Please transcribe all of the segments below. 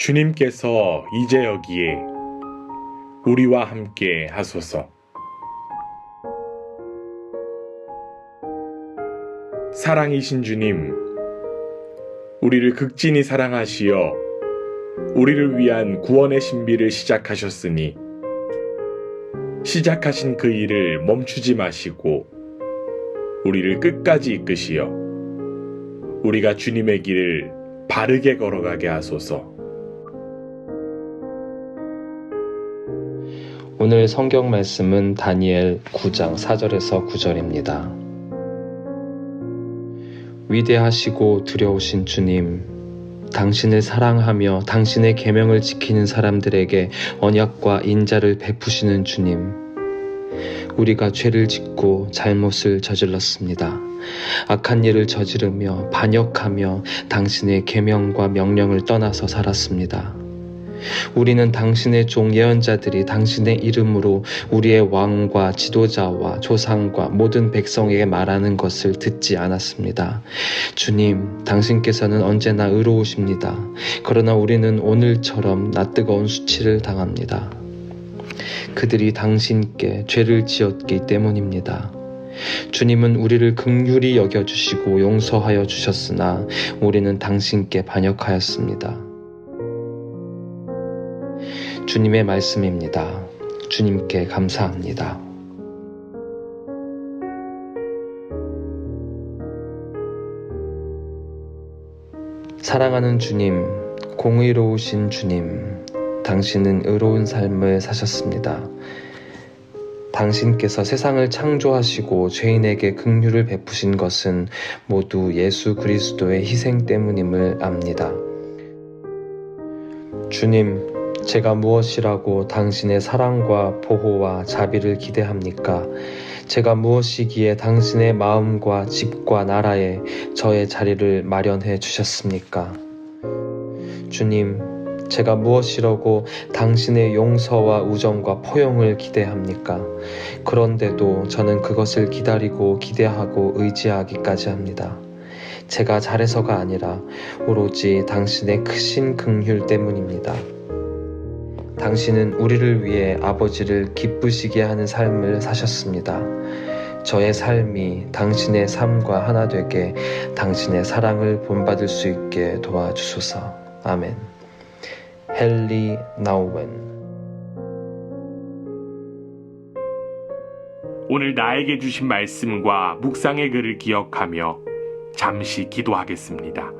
주님께서 이제 여기에 우리와 함께 하소서. 사랑이신 주님, 우리를 극진히 사랑하시어 우리를 위한 구원의 신비를 시작하셨으니 시작하신 그 일을 멈추지 마시고 우리를 끝까지 이끄시어 우리가 주님의 길을 바르게 걸어가게 하소서. 오늘 성경 말씀은 다니엘 9장 4절에서 9절입니다. 위대하시고 두려우신 주님, 당신을 사랑하며 당신의 계명을 지키는 사람들에게 언약과 인자를 베푸시는 주님. 우리가 죄를 짓고 잘못을 저질렀습니다. 악한 일을 저지르며 반역하며 당신의 계명과 명령을 떠나서 살았습니다. 우리는 당신의 종 예언자들이 당신의 이름으로 우리의 왕과 지도자와 조상과 모든 백성에게 말하는 것을 듣지 않았습니다. 주님, 당신께서는 언제나 의로우십니다. 그러나 우리는 오늘처럼 낯뜨거운 수치를 당합니다. 그들이 당신께 죄를 지었기 때문입니다. 주님은 우리를 극률히 여겨주시고 용서하여 주셨으나 우리는 당신께 반역하였습니다. 주님의 말씀입니다. 주님께 감사합니다. 사랑하는 주님, 공의로우신 주님, 당신은 의로운 삶을 사셨습니다. 당신께서 세상을 창조하시고 죄인에게 긍휼을 베푸신 것은 모두 예수 그리스도의 희생 때문임을 압니다. 주님, 제가 무엇이라고 당신의 사랑과 보호와 자비를 기대합니까? 제가 무엇이기에 당신의 마음과 집과 나라에 저의 자리를 마련해 주셨습니까? 주님, 제가 무엇이라고 당신의 용서와 우정과 포용을 기대합니까? 그런데도 저는 그것을 기다리고 기대하고 의지하기까지 합니다. 제가 잘해서가 아니라 오로지 당신의 크신 긍휼 때문입니다. 당신은 우리를 위해 아버지를 기쁘시게 하는 삶을 사셨습니다. 저의 삶이 당신의 삶과 하나 되게 당신의 사랑을 본받을 수 있게 도와주소서. 아멘. 헨리 나우웬 오늘 나에게 주신 말씀과 묵상의 글을 기억하며 잠시 기도하겠습니다.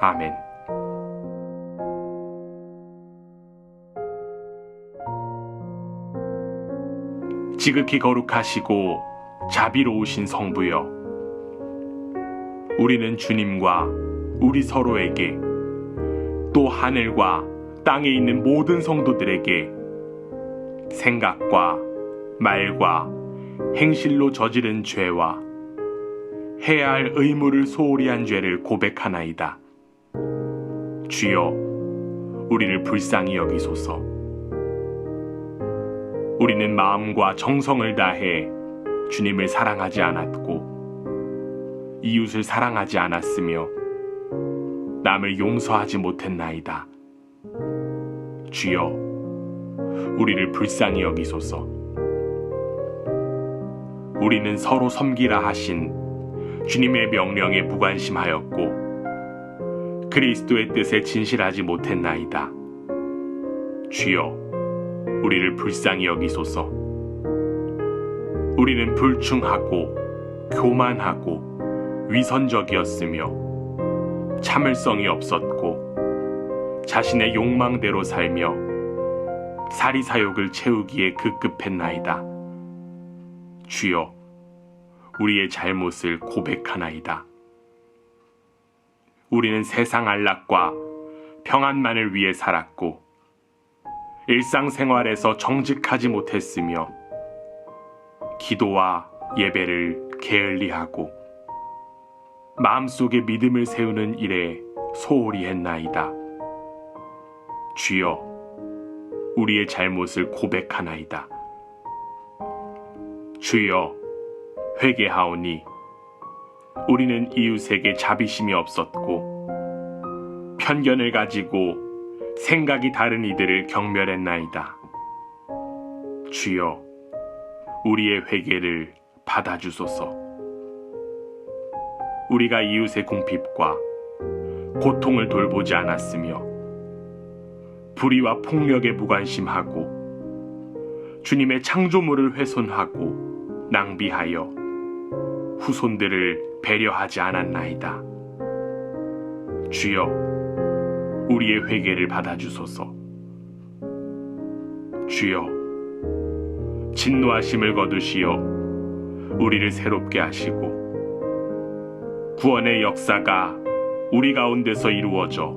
아멘. 지극히 거룩하시고 자비로우신 성부여, 우리는 주님과 우리 서로에게 또 하늘과 땅에 있는 모든 성도들에게 생각과 말과 행실로 저지른 죄와 해야 할 의무를 소홀히 한 죄를 고백하나이다. 주여, 우리를 불쌍히 여기소서. 우리는 마음과 정성을 다해 주님을 사랑하지 않았고, 이웃을 사랑하지 않았으며, 남을 용서하지 못했나이다. 주여, 우리를 불쌍히 여기소서. 우리는 서로 섬기라 하신 주님의 명령에 무관심하였고, 그리스도의 뜻에 진실하지 못했나이다. 주여, 우리를 불쌍히 여기소서. 우리는 불충하고, 교만하고, 위선적이었으며, 참을성이 없었고, 자신의 욕망대로 살며, 사리사욕을 채우기에 급급했나이다. 주여, 우리의 잘못을 고백하나이다. 우리는 세상 안락과 평안만을 위해 살았고, 일상생활에서 정직하지 못했으며, 기도와 예배를 게을리하고, 마음속에 믿음을 세우는 일에 소홀히 했나이다. 주여, 우리의 잘못을 고백하나이다. 주여, 회개하오니, 우리는 이웃에게 자비심이 없었고, 편견을 가지고 생각이 다른 이들을 경멸했나이다. 주여, 우리의 회개를 받아주소서. 우리가 이웃의 궁핍과 고통을 돌보지 않았으며, 불의와 폭력에 무관심하고, 주님의 창조물을 훼손하고 낭비하여 후손들을 배려하지 않았나이다. 주여, 우리의 회개를 받아주소서. 주여, 진노하심을 거두시어 우리를 새롭게 하시고, 구원의 역사가 우리 가운데서 이루어져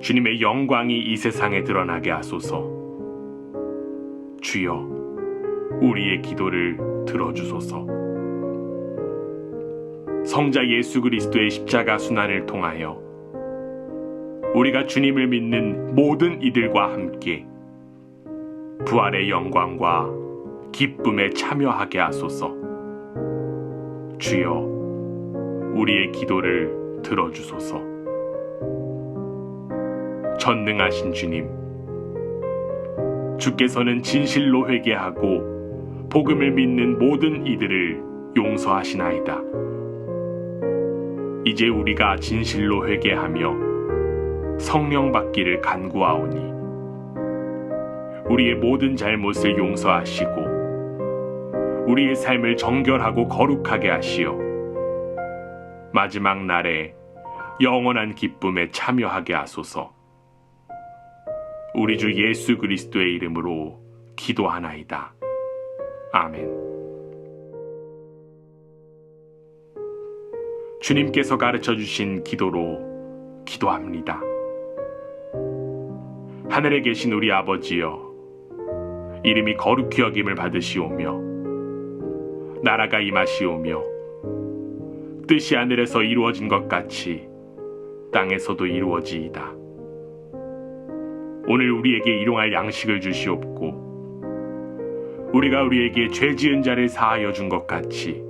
주님의 영광이 이 세상에 드러나게 하소서. 주여, 우리의 기도를 들어주소서. 성자 예수 그리스도의 십자가 순환을 통하여 우리가 주님을 믿는 모든 이들과 함께 부활의 영광과 기쁨에 참여하게 하소서. 주여, 우리의 기도를 들어주소서. 전능하신 주님, 주께서는 진실로 회개하고 복음을 믿는 모든 이들을 용서하시나이다. 이제 우리가 진실로 회개하며 성령 받기를 간구하오니 우리의 모든 잘못을 용서하시고 우리의 삶을 정결하고 거룩하게 하시어 마지막 날에 영원한 기쁨에 참여하게 하소서. 우리 주 예수 그리스도의 이름으로 기도하나이다. 아멘. 주님께서 가르쳐 주신 기도로 기도합니다. 하늘에 계신 우리 아버지여, 이름이 거룩히 여김을 받으시오며, 나라가 임하시오며, 뜻이 하늘에서 이루어진 것 같이 땅에서도 이루어지이다. 오늘 우리에게 일용할 양식을 주시옵고, 우리가 우리에게 죄 지은 자를 사하여 준 것 같이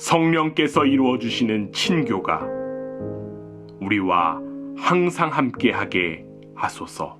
성령께서 이루어 주시는 친교가 우리와 항상 함께하게 하소서.